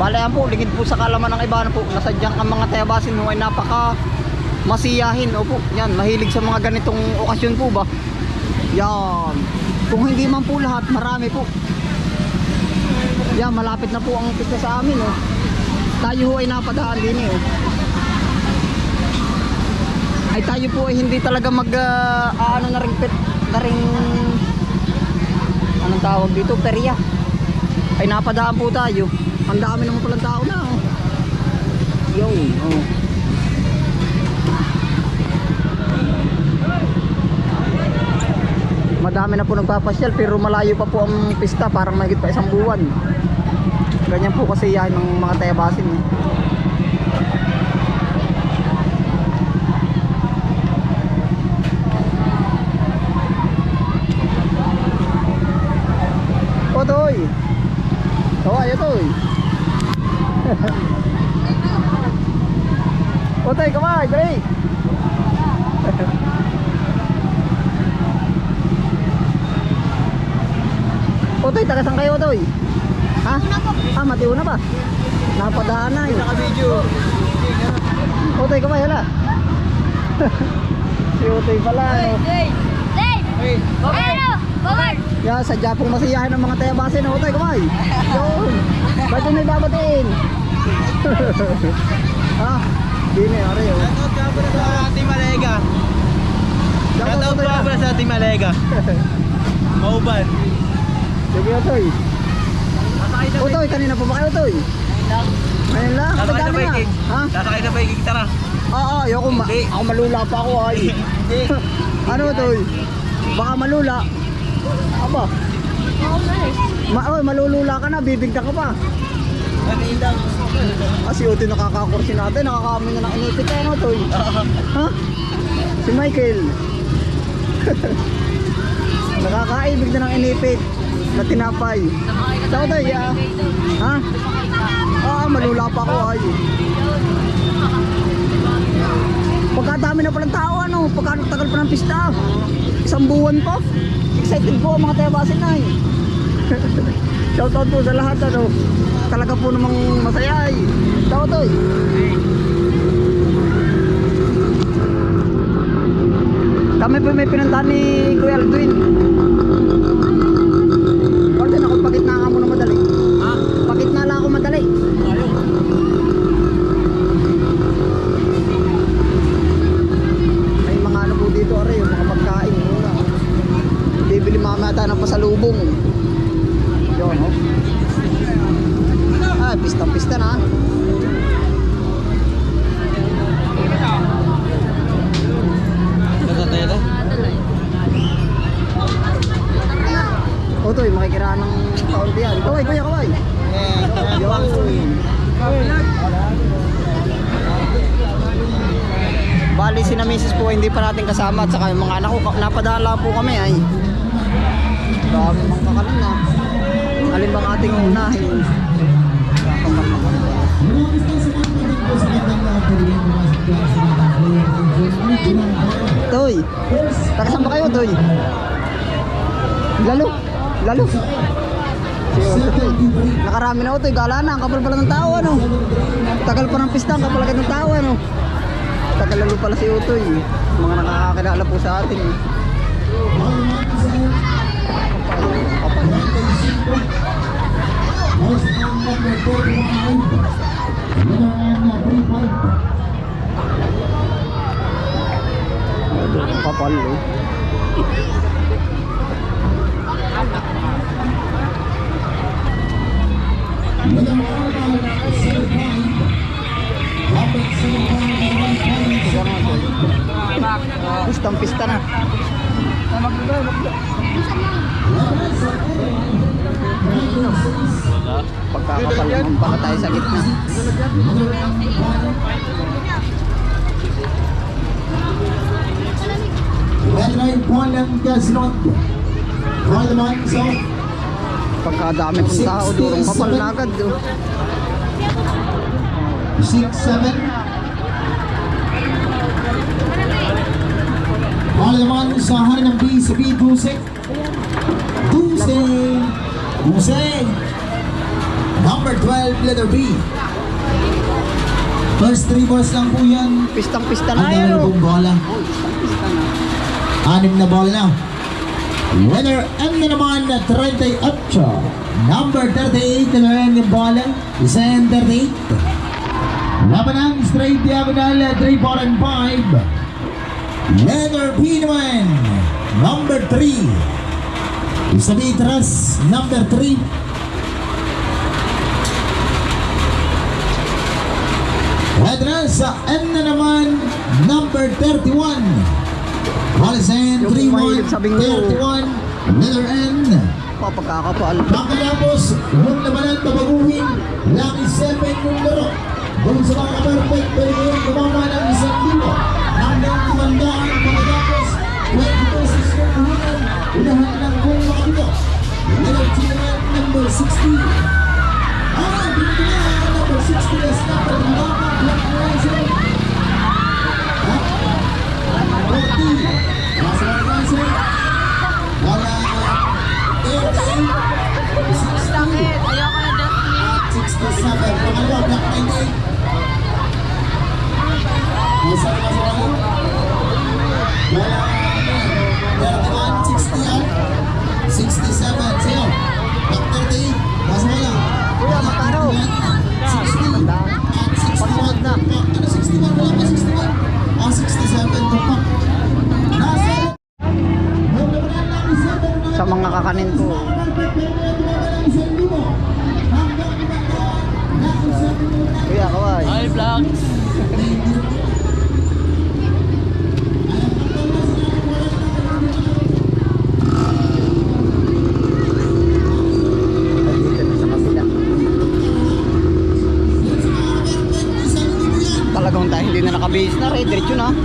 Bale yan po, lingid po sa kalaman ng iba na po, nasadyang ang mga tayabasin mo ay napaka masiyahin. Opo, yan, mahilig sa mga ganitong okasyon po ba? Yan. Kung hindi man po lahat, marami po. Yan, malapit na po ang pista sa amin. Oh. Tayo ho ay napadaan din eh. Oh. Ay tayo po ay hindi talaga mag ah, ano na ring pet, na ring anong tawag dito, perya. Ay napadaan po tayo. Ang dami naman palang tao na. Oh. Yun. Oh. Madami na po nagpapasyal pero malayo pa po ang pista parang mahigit pa isang buwan. Ganyan po kasi yan ng mga tayabasin. Eh. O toy. Tawa ya toy. O toy, kamay, dali. O toy, taga saan kayo toy? Ha? Ah, matiw na ba? Napadaan na eh. Naka-video. O toy, kamay, hala. si Utoy pala. No? Dave! Dave! Hey, Ano? Bumar! Ya, sadya pong masiyahin ng mga tayabasin. O toy, kamay. Yun. Ba't yung may babatiin? ha? Dini, are yun. Shoutout nga pala sa ating Malega. Shoutout ah. pala sa ating Malega. Mauban. Sige, Utoy. Sasakay na Utoy, kanina pa ba kayo, Utoy? Ngayon lang, Sasakay na biking. Ha? Sasakay na biking, tara. Oo, ayoko ma Hindi. ako malula pa ako ay. Hindi. ano Utoy? Baka malula. Aba, ma oy, malulula ka na, bibigta ka pa. Lang? Ah, si Utoy nakakakursi natin, nakakaamin na ng inipit eh, ano, Utoy? Ha? Si Michael. Nakakaibig na ng inipit na tinapay. Sa Utoy, ah. Ha? Ah, malula pa ako ay. Pagkadami na palang tao ano, pagka tagal pa ng pista. Isang buwan pa. Excited po ang mga tayabasin na eh. Shoutout po sa lahat ano. Talaga po namang masaya eh. Shoutout eh. Kami po may pinuntahan ni Kuya Aldwin. Pagka ako pagitna ka muna madali. Ha? Pagitna lang ako madali. Ayaw. May mga ano po dito, are, yung mga pagkain. Mura. Bibili mamaya tayo ng pasalubong. Yun, oh. Ah, pista-pista na. Nasa tayo na? Otoy, makikiraan ng kaunti yan. Kaway, kuya, kaway. Yun. Bali, si na misis po hindi pa natin kasama at saka yung mga anak ko, lang po kami ay. Dami mga kakalan na. Alin bang ating unahin? Toy, taga saan ba kayo, Toy? Lalo, lalo. Nakarami na Otoy, gala na, ang kapal pala ng tao, ano? Tagal pa ng pista, ang kapal agad ng tao, ano? Tagal lalo pala si Utoy. Mga nakakakilala po sa atin. eh. Kapal. Eh. Pistang Pala tayo sa gitna. Point ng Gaslot. All the man, so Pagkadami pong tao, durong kapal na agad. oh. 6, 7. All the man sa hari ng BCB Dusek. Dusek. Dusek. Number 12, letter B. First three balls lang po yan. Pistang pista Ang na dami yan na oh. pong bola. Anim na ball na. Winner M na naman na 38. Number 38 na naman yung bola. Isa and 38. Laban ng straight diagonal 3, 4, and 5. Letter P naman. Number 3. Isa Mitras. Number 3. Adras sa M na naman. Number 31. Alisen, Yung 3, mahilig 1, sa bingo. 31. Letter N. Papagkakapal. Pagkatapos, yung labanan tabaguhin, Lucky 7 yung laro. Kung sa mga kaperfect, pwede yung gumama ng isang libo. Hanggang kumandaan, pagkatapos, 20 pesos yung uhunan. Unahan lang kung makabito. Letter T naman, number 60. You know.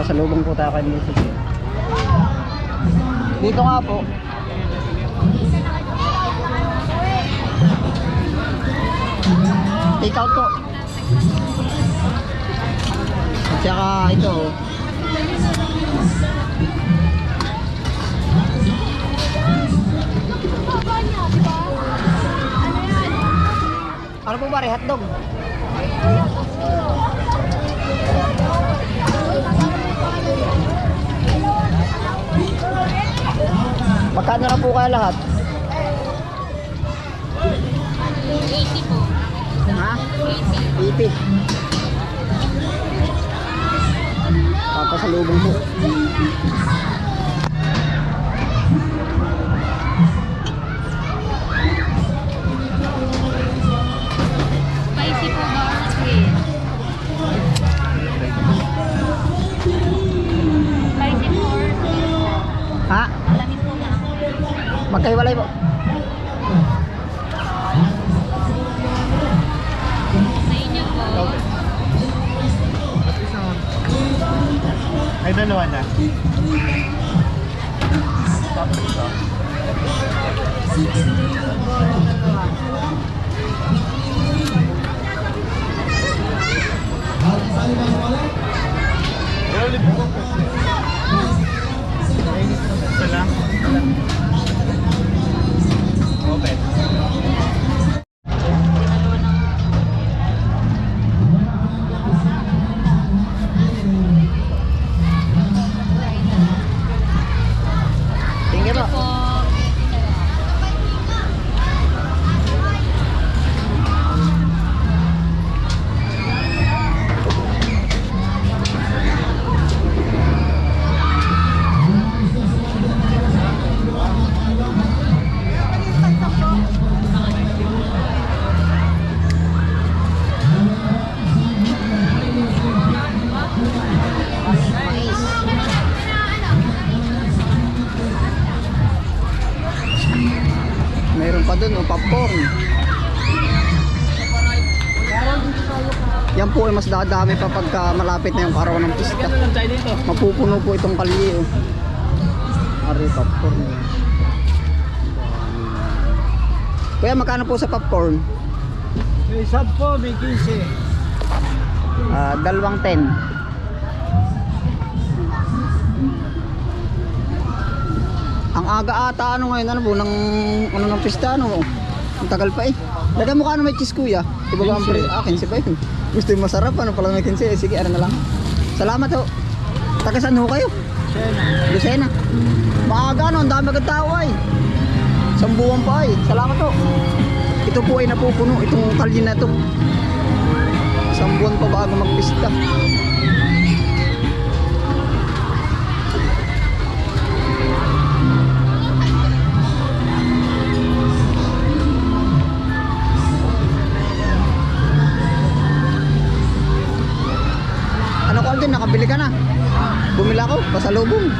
Pasalubong po tayo kay Mrs. Dito nga po. Take out po. Tsaka ito. oh. Ano po ba? Hotdog? Magkano na po kaya lahat? 80 po. Ha? 80. Papasalubong po. Magkaiwalay po. Sa inyo po. Ay, dalawa na. Isa Dun, oh, popcorn. Yan po ay mas dadami pa pagka malapit na yung karawan ng pista. Mapupuno po itong kalye. Oh. Ari, popcorn. eh. Kuya, magkano po sa popcorn? May sub po, may 15. Ah, dalawang 10. Aga ata ano ngayon ano po ng ano ng pista ano. Ang tagal pa eh. Lagay mo kano may cheese kuya. Iba ba ang pre? Ah, 15 pa yun. Gusto yung masarap ano pala may 15. Eh, Sige, ano na lang. Salamat ho. Taga saan ho kayo? Lucena. Maaga no, ang dami agad tao ay. Isang buwan pa ay. Salamat ho. Ito po ay napupuno itong kalye na to. Isang buwan pa bago magpista. Pasalubong. Pa,